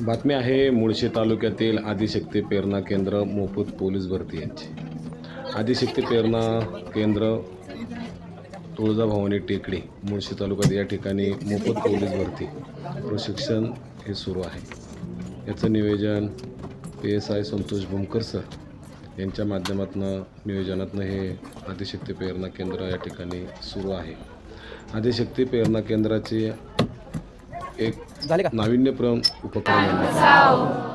बातमी आहे मुळशी तालुक्यातील आदिशक्ती प्रेरणा केंद्र मोफत पोलीस भरती यांची. आदिशक्ती प्रेरणा केंद्र तुळजाभवानी टेकडी मुळशी तालुक्यात या ठिकाणी मोफत पोलीस भरती प्रशिक्षण हे सुरू आहे. याचं नियोजन P S I Santosh Bhumkar sir यांच्या माध्यमातून नियोजनातनं हे आदिशक्ती प्रेरणा केंद्र या ठिकाणी सुरू आहे. आदिशक्ती प्रेरणा केंद्राची एक झाले का? नाविन्यपूर्ण उपक्रम.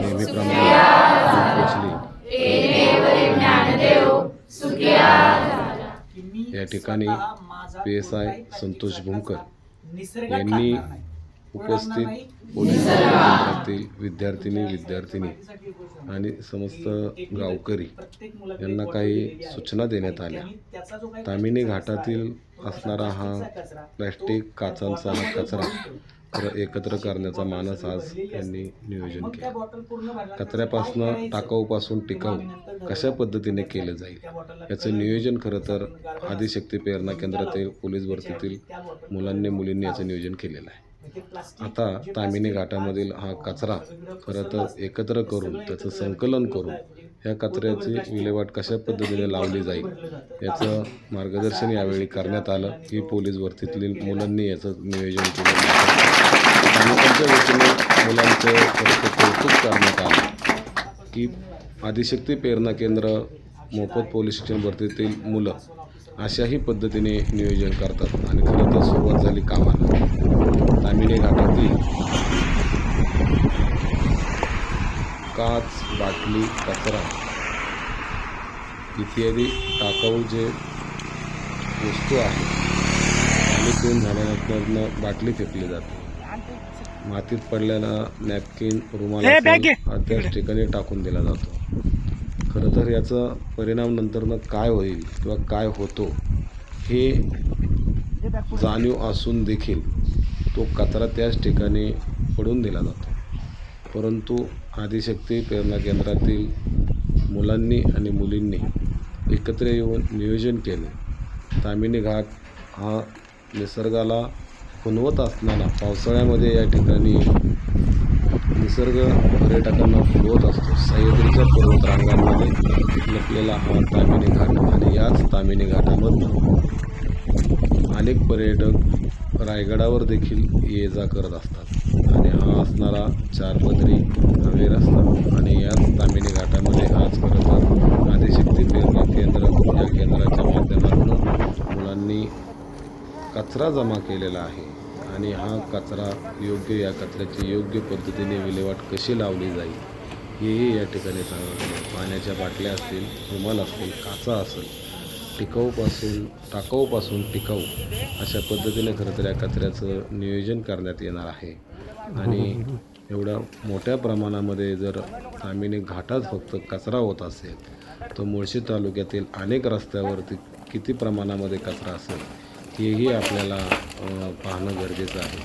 नेहमीप्रमाणे या ठिकाणी P S I Santosh Bhumkar यांनी उपस्थित पोलीस केंद्रातील विद्यार्थिनी विद्यार्थिनी आणि समस्त गावकरी यांना काही सूचना देण्यात आल्या. तामिनी घाटातील असणारा हा प्लॅस्टिक काचांचा हा कचरा तर एकत्र करण्याचा मानस आज यांनी नियोजन केलं. कचऱ्यापासनं टाकाऊपासून टिकाऊ कशा पद्धतीने केलं जाईल? याचं नियोजन खरं तर आदिशक्ती प्रेरणा केंद्रातील पोलीस भरतीतील मुलांनी मुलींनी याचं नियोजन केलेलं आहे. आता तामिनी घाटामधील हा कचरा खरं तर एकत्र करून त्याचं संकलन करून या कचऱ्याची विल्हेवाट कशा पद्धतीने लावली जाईल याचं मार्गदर्शन यावेळी करण्यात आलं. ही पोलीस भरतीतील मुलांनी याचं नियोजन केलं. त्यांच्या वतीने मुलांचं कौतुक करण्यात आलं की आदिशक्ती प्रेरणा केंद्र मोफत पोलीस स्टेशन भरतीतील मुलं अशाही पद्धतीने नियोजन करतात. आणि खरं तर सुरुवात झाली कामाला. तामिनी घाटातील काच बाटली कचरा. इत्यादी टाकाऊ जे वस्तू आहेत आणि पिऊन झाल्यानंतर बाटली फेकली जाते. मातीत पडलेला नॅपकिन रुमाल त्याच ठिकाणी टाकून दिला जातो. खरं तर याचा परिणाम नंतरनं काय होईल किंवा काय होतो हे जाणीव असून देखील तो कचरा त्याच ठिकाणी पडून दिला जातो. परंतु आदिशक्ती प्रेरणा केंद्रातील मुलांनी आणि मुलींनी एकत्र येऊन नियोजन केले. तामिनी घाट हा निसर्गाला खुनवत असताना पावसाळ्यामध्ये या ठिकाणी निसर्ग पर्यटकांना फुलवत असतो. सह्याद्रीच्या पर्वतरांगांमध्ये लपलेला हा तामिनी घाट आणि याच तामिनी घाटामधून अनेक पर्यटक रायगडावर देखील ये जा करत असतात. आणि हा असणारा चारपदरी हवे रस्ता आणि याच तामिनी घाटामध्ये आज खरं तर आदिशक्ती प्रेरणा केंद्र या केंद्राच्या माध्यमातून मुलांनी कचरा जमा केलेला आहे. आणि हा कचरा योग्य या कचऱ्याची योग्य पद्धतीने विल्हेवाट कशी लावली जाईल हेही या ठिकाणी सांगत पाण्याच्या बाटल्या असतील रुमाल असतील काचा असेल टिकाऊपासून टाकाऊपासून टिकाऊ अशा पद्धतीने खरं तर या कचऱ्याचं नियोजन करण्यात येणार आहे. आणि एवढ्या मोठ्या प्रमाणामध्ये जर तामिनी घाटात फक्त कचरा होत असेल तर मुळशी तालुक्यातील अनेक रस्त्यावरती किती प्रमाणामध्ये कचरा असेल हेही आपल्याला पाहणं गरजेचं आहे.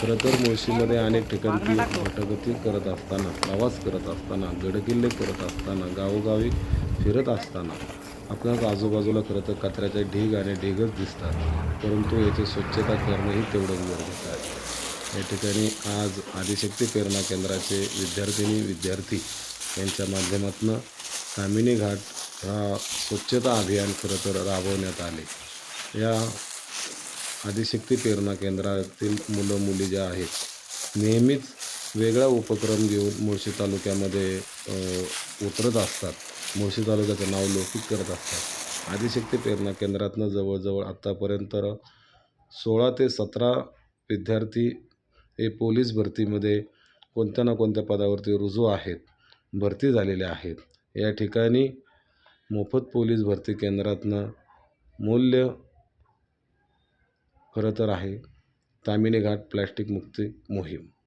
खरं तर मुळशीमध्ये अनेक ठिकाणी घटगती करत असताना प्रवास करत असताना गडकिल्ले करत असताना गावोगावी फिरत असताना आपल्याला आजूबाजूला खरं तर कचऱ्याचे ढीग आणि ढीगच दिसतात. परंतु याची स्वच्छता करणंही तेवढंच गरजेचं आहे. या ठिकाणी आज आदिशक्ती प्रेरणा केंद्राचे विद्यार्थिनी विद्यार्थी यांच्या माध्यमातून कामिनी घाट हा स्वच्छता अभियान खरं तर राबवण्यात आले. या आदिशक्ती प्रेरणा केंद्रातील मुलं मुली ज्या आहेत नेहमीच वेगळा उपक्रम घेऊन मुळशी तालुक्यामध्ये उतरत असतात. मुळशी तालुक्याचं नाव लौकिक करत असतात. आदिशक्ती प्रेरणा केंद्रातनं जवळजवळ आत्तापर्यंत सोळा ते सतरा विद्यार्थी हे पोलीस भरतीमध्ये कोणत्या ना कोणत्या पदावरती रुजू आहेत भरती झालेले आहेत. या ठिकाणी मोफत पोलीस भरती केंद्रातनं मूल्य खरं तर आहे. ताम्हिणी घाट प्लॅस्टिकमुक्ती मोहीम.